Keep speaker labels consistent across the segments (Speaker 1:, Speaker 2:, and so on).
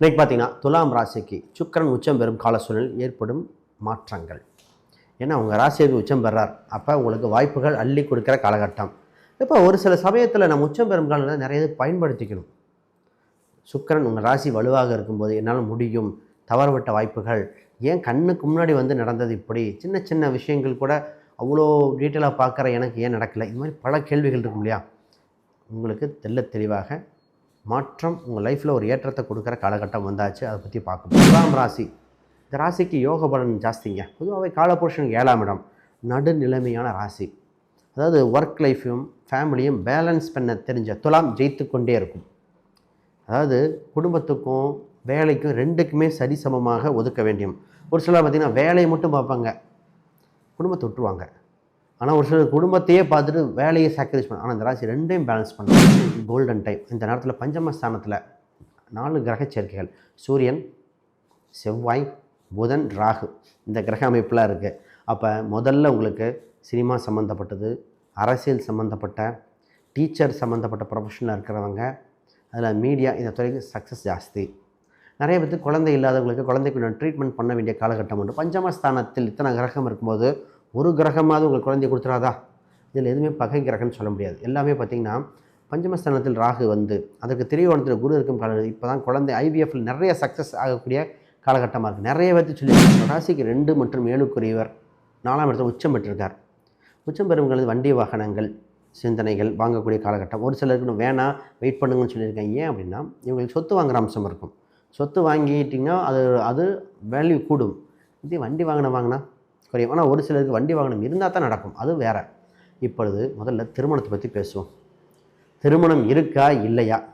Speaker 1: இன்னைக்கு பார்த்தீங்கன்னா துலாம் ராசிக்கு சுக்கிரன் உச்சம் பெறும் கால சூழலில் ஏற்படும் மாற்றங்கள். ஏன்னா உங்கள் ராசியை உச்சம் பெறார். அப்போ உங்களுக்கு வாய்ப்புகள் அள்ளி கொடுக்குற காலகட்டம். இப்போ ஒரு சில சமயத்தில் நம்ம உச்சம் பெறும் காலத்தில் நிறைய இது பயன்படுத்திக்கணும். சுக்கிரன் உங்கள் ராசி வலுவாக இருக்கும்போது என்னால் முடியும். தவறுவிட்ட வாய்ப்புகள். ஏன் கண்ணுக்கு முன்னாடி வந்து நடந்தது இப்படி? சின்ன சின்ன விஷயங்கள் கூட அவ்வளோ டீட்டெயிலாக பார்க்குற எனக்கு ஏன் நடக்கலை? இது மாதிரி பல கேள்விகள் இருக்கும் இல்லையா? உங்களுக்கு தெல்ல தெளிவாக மாற்றம் உங்கள் லைஃப்பில் ஒரு ஏற்றத்தை கொடுக்குற காலகட்டம் வந்தாச்சு. அதை பற்றி பார்க்கணும் ஏழாம் ராசி. இந்த ராசிக்கு யோக பலன் ஜாஸ்திங்க. பொதுவாகவே காலபுருஷனுக்கு ஏழாம் இடம். நடுநிலைமையான ராசி. அதாவது ஒர்க் லைஃப்பையும் ஃபேமிலியும் பேலன்ஸ் பண்ண தெரிஞ்ச துலாம் ஜெயித்து கொண்டே இருக்கும். அதாவது குடும்பத்துக்கும் வேலைக்கும் ரெண்டுக்குமே சரிசமமாக ஒதுக்க வேண்டியும் ஒரு சிலர் பார்த்திங்கன்னா வேலையை மட்டும் பார்ப்பாங்க. குடும்பத்தை விட்டுருவாங்க. ஆனால் ஒரு சிலர் குடும்பத்தையே பார்த்துட்டு வேலையை சாக்ரிஃபைஸ் பண்ண ஆனால் இந்த ராசி ரெண்டையும் பேலன்ஸ் பண்ணணும் கோல்டன் டைம் இந்த நேரத்தில் பஞ்சமஸ்தானத்தில் நாலு கிரக சேர்க்கைகள். சூரியன் செவ்வாய் புதன் ராகு. இந்த கிரக அமைப்புலாம் இருக்குது அப்போ முதல்ல உங்களுக்கு சினிமா சம்மந்தப்பட்டது அரசியல் சம்மந்தப்பட்ட டீச்சர் சம்மந்தப்பட்ட ப்ரொஃபஷனில் இருக்கிறவங்க அதில் மீடியா இந்த துறைக்கு சக்ஸஸ் ஜாஸ்தி. நிறைய பேருக்கு குழந்தை இல்லாதவங்களுக்கு குழந்தைக்கு ட்ரீட்மெண்ட் பண்ண வேண்டிய காலகட்டம் உண்டு. பஞ்சமஸ்தானத்தில் இத்தனை கிரகம் இருக்கும்போது ஒரு கிரகமாவது உங்களுக்கு குழந்தை கொடுத்துறாதா? இதில் எதுவுமே பகை கிரகம்னு சொல்ல முடியாது. எல்லாமே பார்த்திங்கன்னா பஞ்சமஸ்தானத்தில் ராகு வந்து அதற்கு திரிகோணத்தில் குரு இருக்கும் காலம் இப்போ தான் குழந்தை ஐவிஎஃப்ல நிறைய சக்ஸஸ் ஆகக்கூடிய காலகட்டமாக இருக்குது நிறைய பேர்த்து சொல்லி ராசிக்கு ரெண்டு மற்றும் ஏழுக்குரியவர் நாலாம் இடத்துல உச்சம் பெற்றிருக்கார். உச்சம் பெறுவங்களது வண்டி வாகனங்கள் சிந்தனைகள் வாங்கக்கூடிய காலகட்டம். ஒரு சிலருக்கு வேணாம் வெயிட் பண்ணுங்கன்னு சொல்லியிருக்கேன் ஏன் அப்படின்னா இவங்களுக்கு சொத்து வாங்குகிற அம்சம் இருக்கும். சொத்து வாங்கிட்டிங்கன்னா அது அது வேல்யூ கூடும். இதே வண்டி வாங்கின வாங்கினா குறையும். ஆனால் ஒரு சிலருக்கு வண்டி வாகனம் இருந்தால் தான் நடக்கும். அது வேறு. இப்பொழுது முதல்ல திருமணத்தை பற்றி பேசுவோம். திருமணம் இருக்கா இல்லையா?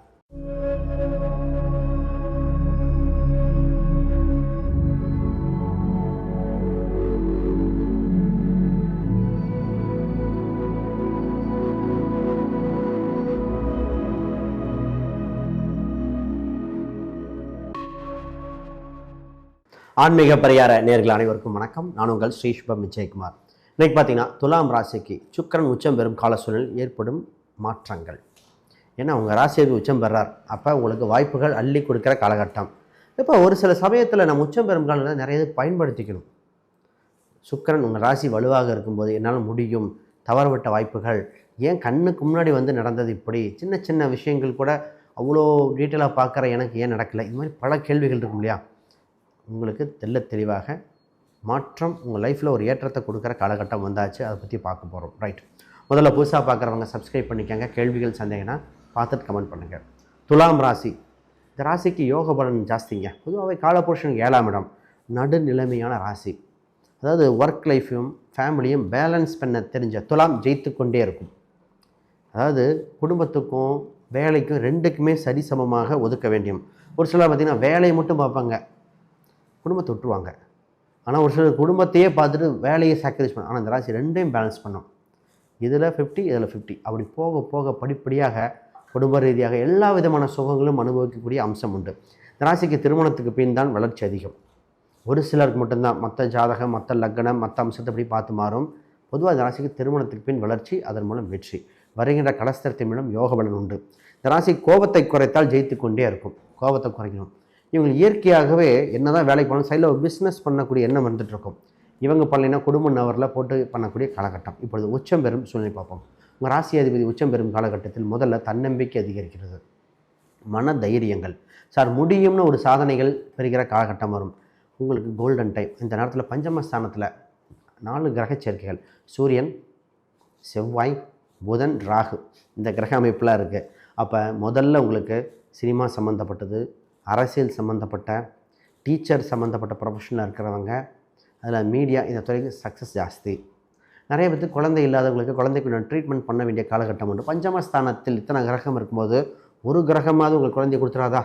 Speaker 1: ஆன்மீக பரிகார நேர்கள் அனைவருக்கும் வணக்கம். நான் உங்கள் ஸ்ரீ சுபம் விஜயகுமார். இன்னைக்கு பார்த்தீங்கன்னா துலாம் ராசிக்கு சுக்கிரன் உச்சம் பெறும் கால சூழலில் ஏற்படும் மாற்றங்கள். ஏன்னா உங்கள் ராசிக்கு உச்சம் பெறார். அப்போ உங்களுக்கு வாய்ப்புகள் அள்ளி கொடுக்குற காலகட்டம். இப்போ ஒரு சில சமயத்தில் நம்ம உச்சம் பெறும் காலத்தில் நிறைய இது பயன்படுத்திக்கணும். சுக்கிரன் உங்கள் ராசி வலுவாக இருக்கும்போது என்னால் முடியும். தவறுவிட்ட வாய்ப்புகள். ஏன் கண்ணுக்கு முன்னாடி வந்து நடந்தது இப்படி? சின்ன சின்ன விஷயங்கள் கூட அவ்வளோ டீட்டெயிலாக பார்க்குற எனக்கு ஏன் நடக்கலை? இது மாதிரி பல கேள்விகள் இருக்கும் இல்லையா? உங்களுக்கு தெல்ல தெளிவாக மாற்றம் உங்கள் லைஃப்பில் ஒரு ஏற்றத்தை கொடுக்குற காலகட்டம் வந்தாச்சு. அதை பற்றி பார்க்க போகிறோம் ரைட் முதல்ல புதுசாக பார்க்குறவங்க சப்ஸ்கிரைப் பண்ணிக்கோங்க. கேள்விகள் சந்தேகம்னா பார்த்துட்டு கமெண்ட் பண்ணுங்கள் துலாம் ராசி. இந்த ராசிக்கு யோக பலன் ஜாஸ்திங்க. பொதுவாகவே காலபுருஷனுக்கு ஏழாம் இடம். நடுநிலைமையான ராசி. அதாவது ஒர்க் லைஃப்பையும் ஃபேமிலியும் பேலன்ஸ் பண்ண தெரிஞ்ச துலாம் ஜெயித்து கொண்டே இருக்கும். அதாவது குடும்பத்துக்கும் வேலைக்கும் ரெண்டுக்குமே சரிசமமாக ஒதுக்க வேண்டியும் ஒரு சிலர் பார்த்திங்கன்னா வேலையை மட்டும் பார்ப்பாங்க. குடும்பத்தை விட்டுருவாங்க. ஆனால் ஒரு சிலர் குடும்பத்தையே பார்த்துட்டு வேலையை சாக்ரிஃபைஸ் பண்ணும் ஆனால் இந்த ராசி ரெண்டையும் பேலன்ஸ் பண்ணும் இதில் ஃபிஃப்டி இதில் ஃபிஃப்டி அப்படி போக போக படிப்படியாக குடும்ப ரீதியாக எல்லா விதமான சுகங்களும் அனுபவிக்கக்கூடிய அம்சம் உண்டு. இந்த ராசிக்கு திருமணத்துக்கு பின் தான் வளர்ச்சி அதிகம். ஒரு சிலருக்கு மட்டும்தான். மற்ற ஜாதகம் மற்ற லக்னம் மற்ற அம்சத்தை அப்படி பார்த்து மாறும். பொதுவாக இந்த ராசிக்கு திருமணத்துக்கு பின் வளர்ச்சி அதன் மூலம் வெற்றி. வருகின்ற கலஸ்திரத்தின் மூலம் யோக பலன் உண்டு. இந்த ராசி கோபத்தை குறைத்தால் ஜெயித்து கொண்டே இருக்கும். கோபத்தை குறைக்கணும். இவங்க இயற்கையாகவே என்னதான் வேலைக்கு போனாலும் சைடில் ஒரு பிஸ்னஸ் பண்ணக்கூடிய எண்ணம் வந்துட்டு இருக்கும் இவங்க பண்ணலைன்னா குடும்ப நவரில் போட்டு பண்ணக்கூடிய காலகட்டம். இப்பொழுது உச்சம் பெறும் சூழ்நிலை பார்ப்போம். உங்கள் ராசி அதிபதி உச்சம் பெறும் காலகட்டத்தில் முதல்ல தன்னம்பிக்கை அதிகரிக்கிறது. மன தைரியங்கள். சார் முடியும்னு ஒரு சாதனைகள் பெறுகிற காலகட்டம் வரும். உங்களுக்கு கோல்டன் டைம் இந்த நேரத்தில் பஞ்சமஸ்தானத்தில் நாலு கிரக சேர்க்கைகள். சூரியன் செவ்வாய் புதன் ராகு. இந்த கிரக அமைப்பெலாம் இருக்குது அப்போ முதல்ல உங்களுக்கு சினிமா சம்மந்தப்பட்டது அரசியல் சம்மந்தப்பட்ட டீச்சர் சம்மந்தப்பட்ட ப்ரொஃபஷனில் இருக்கிறவங்க அதில் மீடியா இந்த துறைக்கு சக்ஸஸ் ஜாஸ்தி. நிறைய பேர் குழந்தை இல்லாதவங்களுக்கு குழந்தைக்கு ட்ரீட்மெண்ட் பண்ண வேண்டிய காலகட்டம் உண்டு. பஞ்சமஸ்தானத்தில் இத்தனை கிரகம் இருக்கும்போது ஒரு கிரகமாவது உங்களுக்கு குழந்தை கொடுத்துறாதா?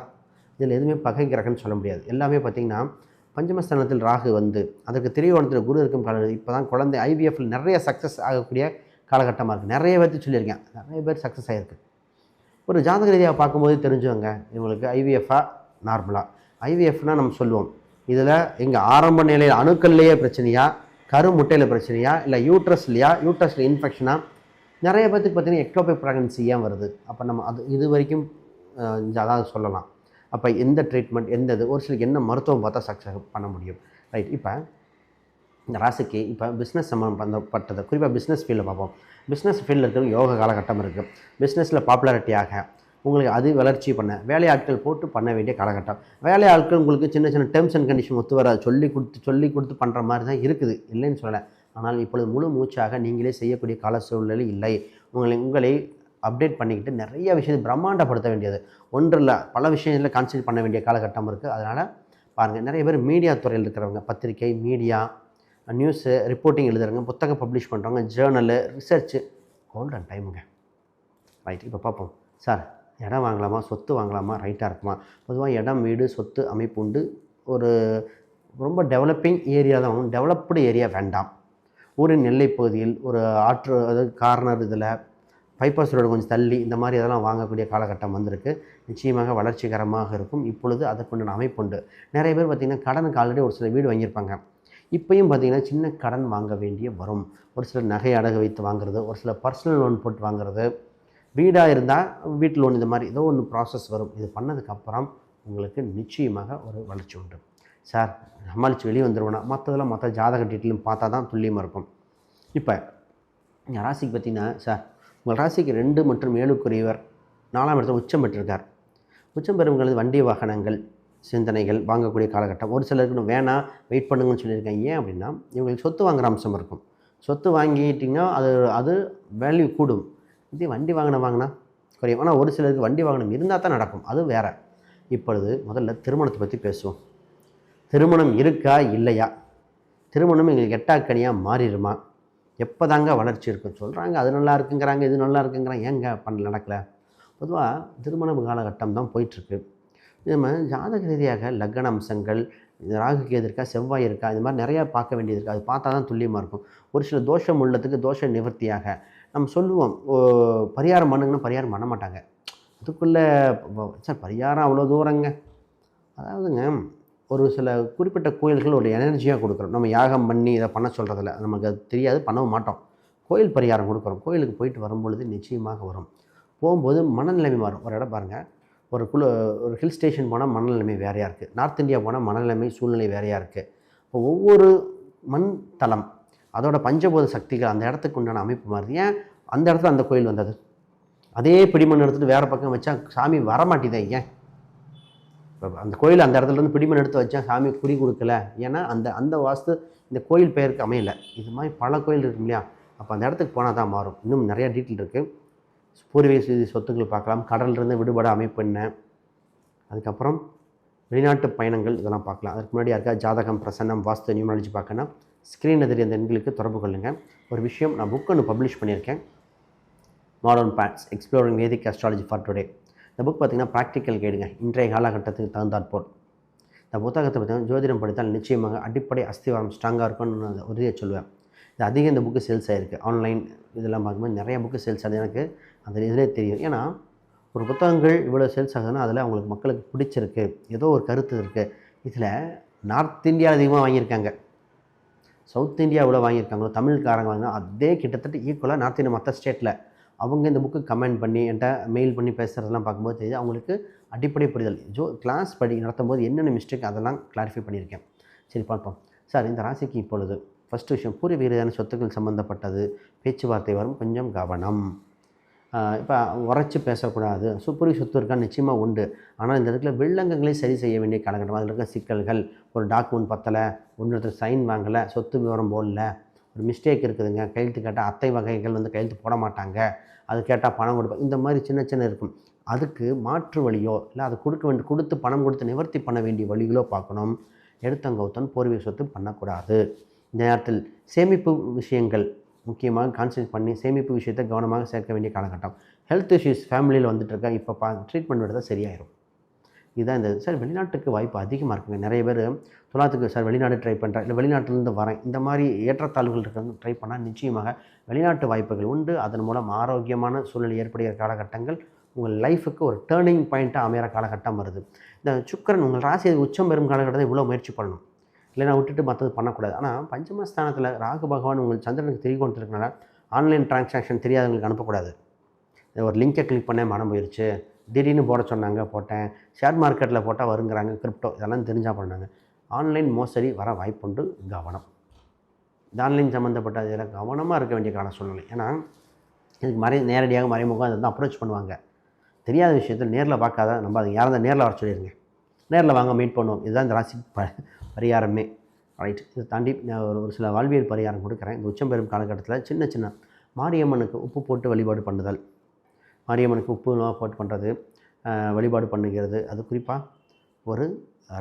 Speaker 1: இதில் எதுவுமே பகை கிரகம்னு சொல்ல முடியாது. எல்லாமே பார்த்திங்கன்னா பஞ்சமஸ்தானத்தில் ராகு வந்து அதற்கு திரியோணத்தில் குரு இருக்கும் காலம் இப்போ தான் குழந்தை ஐவிஎஃப்பில் நிறைய சக்ஸஸ் ஆகக்கூடிய காலகட்டமாக இருக்குது நிறைய பேர்த்து சொல்லியிருக்கேன். நிறைய பேர் சக்ஸஸ் ஆகிருக்கு ஒரு ஜாதக ரீதியாக பார்க்கும்போது தெரிஞ்சுவங்க இவங்களுக்கு ஐவிஎஃபாக நார்மலாக ஐவிஎஃப்னால் நம்ம சொல்லுவோம். இதில் எங்கள் ஆரம்ப நிலையில் அணுக்கள்லேயே பிரச்சனையா கரு முட்டையில் பிரச்சனையா இல்லை யூட்ரஸ்லையா யூட்ரஸில் இன்ஃபெக்ஷனாக நிறைய பேர்த்துக்கு பார்த்தீங்கன்னா எக்டோபிக் ப்ரெக்னன்சி ஏன் வருது? அப்போ நம்ம அது இது வரைக்கும் இந்த அதாவது சொல்லலாம். அப்போ எந்த ட்ரீட்மெண்ட் எந்த இது? ஒரு சிலருக்கு என்ன மருத்துவம் பார்த்தா சக்ஸஸ் பண்ண முடியும். ரைட் இப்போ இந்த ராசிக்கு இப்போ பிஸ்னஸ் சம்மந்தப்பட்டது குறிப்பாக பிஸ்னஸ் ஃபீல்டில் பார்ப்போம். பிஸ்னஸ் ஃபீல்டில் இருக்கிற யோக காலகட்டம் இருக்குது பிஸ்னஸில் பாப்புலாரிட்டியாக உங்களுக்கு அது வளர்ச்சி பண்ண வேலையாட்கள் போட்டு பண்ண வேண்டிய காலகட்டம். வேலையாட்கள் உங்களுக்கு சின்ன சின்ன டேர்ம்ஸ் அண்ட் கண்டிஷன் ஒத்து வராது. சொல்லி கொடுத்து சொல்லி கொடுத்து பண்ணுற மாதிரி தான் இருக்குது. இல்லைன்னு சொல்லலை. ஆனால் இப்பொழுது முழு மூச்சாக நீங்களே செய்யக்கூடிய கால சூழ்நிலை இல்லை. உங்களை உங்களை அப்டேட் பண்ணிக்கிட்டு நிறைய விஷயத்தை பிரம்மாண்டப்படுத்த வேண்டியது. ஒன்றில் பல விஷயங்களில் கான்சன்ட்ரேட் பண்ண வேண்டிய காலகட்டம் இருக்குது அதனால் பாருங்கள் நிறைய பேர் மீடியா துறையில் இருக்கிறவங்க பத்திரிக்கை மீடியா நியூஸு ரிப்போர்ட்டிங் எழுதுறவங்க புத்தகம் பப்ளிஷ் பண்ணுறவங்க ஜேர்னலு ரிசர்ச்சு கோல்டன் டைமுங்க ரைட் இப்போ பார்ப்போம். சார் இடம் வாங்கலாமா சொத்து வாங்கலாமா ரைட்டாக இருக்குமா? பொதுவாக இடம் வீடு சொத்து அமைப்பு உண்டு. ஒரு ரொம்ப டெவலப்பிங் ஏரியா தான் வாங்கணும். டெவலப்டு ஏரியா வேண்டாம். ஊரின் நெல்லை பகுதியில் ஒரு ஆற்று அதாவது கார்னர் இதில் பைபாஸ் ரோடு கொஞ்சம் தள்ளி இந்த மாதிரி இதெல்லாம் வாங்கக்கூடிய காலகட்டம் வந்திருக்கு. நிச்சயமாக வளர்ச்சிகரமாக இருக்கும். இப்பொழுது அதற்குண்டான அமைப்பு உண்டு. நிறைய பேர் பார்த்திங்கன்னா கடனுக்கு ஆல்ரெடி ஒரு சில வீடு வாங்கியிருப்பாங்க. இப்போயும் பார்த்திங்கன்னா சின்ன கடன் வாங்க வேண்டிய வரும். ஒரு சிலர் நகை அடகு வைத்து வாங்குறது ஒரு சில பர்சனல் லோன் போட்டு வாங்குறது வீடாக இருந்தால் வீட்டு லோன் இந்த மாதிரி ஏதோ ஒன்று ப்ராசஸ் வரும். இது பண்ணதுக்கப்புறம் உங்களுக்கு நிச்சயமாக ஒரு வளர்ச்சி உண்டு. சார் சமாளித்து வெளியே வந்துடுவோம்னா மற்றதெல்லாம் மற்ற ஜாதக டீட்டெயிலும் பார்த்தா தான் துல்லியமாக இருக்கும். இப்போ என் ராசிக்கு பார்த்தீங்கன்னா சார் உங்கள் ராசிக்கு ரெண்டு மற்றும் ஏழுக்குரியவர் நாலாம் இடத்துல உச்சம் பெற்றிருக்கார். உச்சம் பெறுவங்களது வண்டி வாகனங்கள் சிந்தனைகள் வாங்கக்கூடிய காலகட்டம். ஒரு சிலருக்கு வேணாம் வெயிட் பண்ணுங்கன்னு சொல்லியிருக்கேன் ஏன் அப்படின்னா இவங்களுக்கு சொத்து வாங்குற அம்சம் இருக்கும். சொத்து வாங்கிட்டிங்கன்னா அது அது வேல்யூ கூடும். இதே வண்டி வாங்கின வாங்கினா குறையும். ஆனால் ஒரு சிலருக்கு வண்டி வாங்கினம் இருந்தால் தான் நடக்கும். அது வேறு. இப்பொழுது முதல்ல திருமணத்தை பற்றி பேசுவோம். திருமணம் இருக்கா இல்லையா? திருமணம் எங்களுக்கு எட்டாக்கனியாக மாறிடுமா? எப்போ தாங்க வளர்ச்சி இருக்கும்? சொல்கிறாங்க அது நல்லா இருக்குங்கிறாங்க இது நல்லா இருக்குங்கிறாங்க. ஏங்க பண்ண நடக்கலை? பொதுவாக திருமணம் காலகட்டம் தான் போயிட்டுருக்கு. நம்ம ஜாதக ரீதியாக லக்ன அம்சங்கள் இந்த ராகு கேது இருக்கா செவ்வாய் இருக்கா இது மாதிரி நிறையா பார்க்க வேண்டியது இருக்குது அது பார்த்தா தான் துல்லியமாக இருக்கும். ஒரு சில தோஷம் உள்ளதுக்கு தோஷ நிவர்த்தியாக நம்ம சொல்லுவோம் ஓ, பரிகாரம் பண்ணுங்கன்னா பரிகாரம் பண்ண மாட்டாங்க. அதுக்குள்ளே சார் பரிகாரம் அவ்வளோ தூரங்க. அதாவதுங்க ஒரு சில குறிப்பிட்ட கோயில்கள் ஒரு எனர்ஜியாக கொடுக்குறோம். நம்ம யாகம் பண்ணி இதை பண்ண சொல்கிறதில்ல நமக்கு அது தெரியாது பண்ணவும் மாட்டோம். கோயில் பரிகாரம் கொடுக்குறோம். கோயிலுக்கு போயிட்டு வரும்பொழுது நிச்சயமாக வரும். போகும்போது மனநிலைமை மாறும். ஒரு இடம் பாருங்கள் ஒரு குழு ஒரு ஹில் ஸ்டேஷன் போனால் மனநிலைமை வேறையாக இருக்குது நார்த் இந்தியா போனால் மனநிலைமை சூழ்நிலை வேறையாக இருக்குது இப்போ ஒவ்வொரு மண் தலம் அதோட பஞ்சபூத சக்திகள் அந்த இடத்துக்கு உண்டான அமைப்பு மாதிரி. ஏன்? அந்த இடத்துல அந்த கோயில் வந்தது. அதே பிடிமண் எடுத்துகிட்டு வேறு பக்கம் வச்சா சாமி வரமாட்டேதே ஏன்? இப்போ அந்த கோயில் அந்த இடத்துலேருந்து பிடிமண் எடுத்து வச்சா சாமி குடி கொடுக்கல. ஏன்னா அந்த அந்த வாஸ்து இந்த கோயில் பெயருக்கு அமையலை. இது மாதிரி பல கோயில் இருக்கு இல்லையா? அப்போ அந்த இடத்துக்கு போனால் தான் மாறும். இன்னும் நிறையா டீட்டெயில் இருக்குது பூர்வீக செய்தி சொத்துக்கள் பார்க்கலாம். கடலிருந்து விடுபட அமைப்பு என்ன? அதுக்கப்புறம் வெளிநாட்டு பயணங்கள் இதெல்லாம் பார்க்கலாம். அதுக்கு முன்னாடி யாருக்கா ஜாதகம் பிரசன்னம் வாஸ்து நியூமாலஜி பார்க்கணும் ஸ்க்ரீன் எதிரி அந்த எண்களுக்கு தொடர்பு கொள்ளுங்கள் ஒரு விஷயம் நான் புக் ஒன்று பப்ளிஷ் பண்ணியிருக்கேன். Modern fates exploring Vedic astrology for today இந்த புக் பார்த்தீங்கன்னா ப்ராக்டிக்கல் கைடுங்க இன்றைய காலகட்டத்துக்கு தகுந்தாற்போல் இந்த புத்தகத்தை பார்த்தீங்கன்னா ஜோதிடம் படித்தால் நிச்சயமாக அடிப்படை அஸ்திவாரம் ஸ்ட்ராங்காக இருக்கும்னு நான் உறுதியாக சொல்லுவேன் இது அதிகம் இந்த புக்கு சேல்ஸ் ஆகிருக்கு ஆன்லைன் இதெல்லாம் பார்க்கும்போது நிறைய புக்கு சேல்ஸ் ஆகுது. எனக்கு அந்த இதிலே தெரியும். ஏன்னா ஒரு புத்தகங்கள் இவ்வளோ சேல்ஸ் ஆகுதுன்னா அதில் அவங்களுக்கு மக்களுக்கு பிடிச்சிருக்கு. ஏதோ ஒரு கருத்து இருக்குது இதில் நார்த் இந்தியா அதிகமாக வாங்கியிருக்காங்க. சவுத் இந்தியா எவ்வளோ வாங்கியிருக்காங்களோ தமிழ்காரங்க வாங்கினா அதே கிட்டத்தட்ட ஈக்குவலாக நார்த் இந்தியா மற்ற ஸ்டேட்டில் அவங்க இந்த புக்கு கமெண்ட் பண்ணி என்கிட்ட மெயில் பண்ணி பேசுகிறதெல்லாம் பார்க்கும்போது தெரியுது அவங்களுக்கு அடிப்படை புரிதல். ஜோ கிளாஸ் படி நடத்தும்போது என்னென்ன மிஸ்டேக் அதெல்லாம் கிளாரிஃபை பண்ணியிருக்கேன். சரி பார்ப்போம். சார் இந்த ராசிக்கு இப்பொழுது ஃபஸ்ட்டு விஷயம் பூர்வீக சொத்துக்கள் சம்மந்தப்பட்டது பேச்சுவார்த்தை வரும் கொஞ்சம் கவனம். இப்போ உரைச்சி பேசக்கூடாது. சுப்புரி சொத்து இருக்கா நிச்சயமாக உண்டு. ஆனால் இந்த இடத்துல வில்லங்கங்களை சரி செய்ய வேண்டிய காலகட்டம் அதில் இருக்க சிக்கல்கள் ஒரு டாக்குமெண்ட் பத்தலை ஒன்று சைன் வாங்கலை சொத்து விவரம் போடல ஒரு மிஸ்டேக் இருக்குதுங்க கையெழுத்து கேட்டால் அத்தை வகைகள் வந்து கையெழுத்து போட மாட்டாங்க அது கேட்டால் பணம் கொடுப்பேன் இந்த மாதிரி சின்ன சின்ன இருக்கும். அதுக்கு மாற்று வழியோ இல்லை அது கொடுக்க வேண்டிய கொடுத்து பணம் கொடுத்து நிவர்த்தி பண்ண வேண்டிய வழிகளோ பார்க்கணும். எடுத்தங்கௌத்தன் பூர்வீக சொத்து பண்ணக்கூடாது. இந்த நேரத்தில் சேமிப்பு விஷயங்கள் முக்கியமாக கான்சன்ட்ரேட் பண்ணி சேமிப்பு விஷயத்தை கவனமாக சேர்க்க வேண்டிய காலகட்டம். ஹெல்த் இஷ்யூஸ் ஃபேமிலியில் வந்துட்டுருக்கா இப்போ பா ட்ரீட்மெண்ட் எடுத்தால் சரியாயிடும் இதுதான் இந்த சார் வெளிநாட்டுக்கு வாய்ப்பு அதிகமாக இருக்குங்க. நிறைய பேர் துலாத்துக்கு சார் வெளிநாடு ட்ரை பண்ணுறேன் இல்லை வெளிநாட்டிலேருந்து வரேன் இந்த மாதிரி ஏற்றத்தாழ்வுகள் இருக்கிறது ட்ரை பண்ணால் நிச்சயமாக வெளிநாட்டு வாய்ப்புகள் உண்டு. அதன் மூலம் ஆரோக்கியமான சூழ்நிலை ஏற்படுகிற காலகட்டங்கள் உங்கள் லைஃபுக்கு ஒரு டேர்னிங் பாயிண்ட்டாக அமையிற காலகட்டம் வருது. இந்த சுக்கரன் உங்கள் ராசி உச்சம் பெறும் காலகட்டத்தை இவ்வளோ முயற்சி பண்ணணும். இல்லைனா விட்டுட்டு மற்றது பண்ணக்கூடாது. ஆனால் பஞ்சமஸ்தானத்தில் ராகு பகவான் உங்களுக்கு சந்திரனுக்கு திரிகோணத்தில் இருக்கனால ஆன்லைன் டிரான்சாக்ஷன் தெரியாதவங்களுக்கு அனுப்பக்கூடாது. ஒரு லிங்கை கிளிக் பண்ணேன் மனம் போயிடுச்சு திடீர்னு போட சொன்னாங்க போட்டேன். ஷேர் மார்க்கெட்டில் போட்டால் வருங்கிறாங்க கிரிப்டோ இதெல்லாம் தெரிஞ்சால் பண்ணாங்க. ஆன்லைன் மோசடி வர வாய்ப்புண்டு கவனம். இந்த ஆன்லைன் சம்மந்தப்பட்ட இதில் கவனமாக இருக்க வேண்டிய கால சூழ்நிலை. ஏன்னா இதுக்கு மறை நேரடியாக மறைமுகம் அதை வந்து அப்ரோச் பண்ணுவாங்க. தெரியாத விஷயத்தை நேரில் பார்க்காத நம்ம அதை யாரும் நேரில் வர சொல்லிடுங்க நேரில் வாங்க மீட் பண்ணுவோம். இதுதான் இந்த ராசி ப பரிகாரமே. ரைட் இதை தாண்டி நான் ஒரு ஒரு சில வாழ்வியல் பரிகாரம் கொடுக்குறேன். இந்த உச்சம் பெறும் காலகட்டத்தில் சின்ன சின்ன மாரியம்மனுக்கு உப்பு போட்டு வழிபாடு பண்ணுதல். மாரியம்மனுக்கு உப்பு போட்டு பண்ணுறது வழிபாடு பண்ணுகிறது. அது குறிப்பாக ஒரு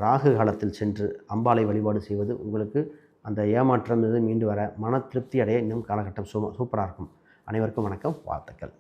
Speaker 1: ராகு காலத்தில் சென்று அம்பாளை வழிபாடு செய்வது உங்களுக்கு அந்த ஏமாற்றம் இது மீண்டு வர மன திருப்தி அடைய இன்னும் காலகட்டம் சூ சூப்பராக இருக்கும். அனைவருக்கும் வணக்கம் வாழ்த்துக்கள்.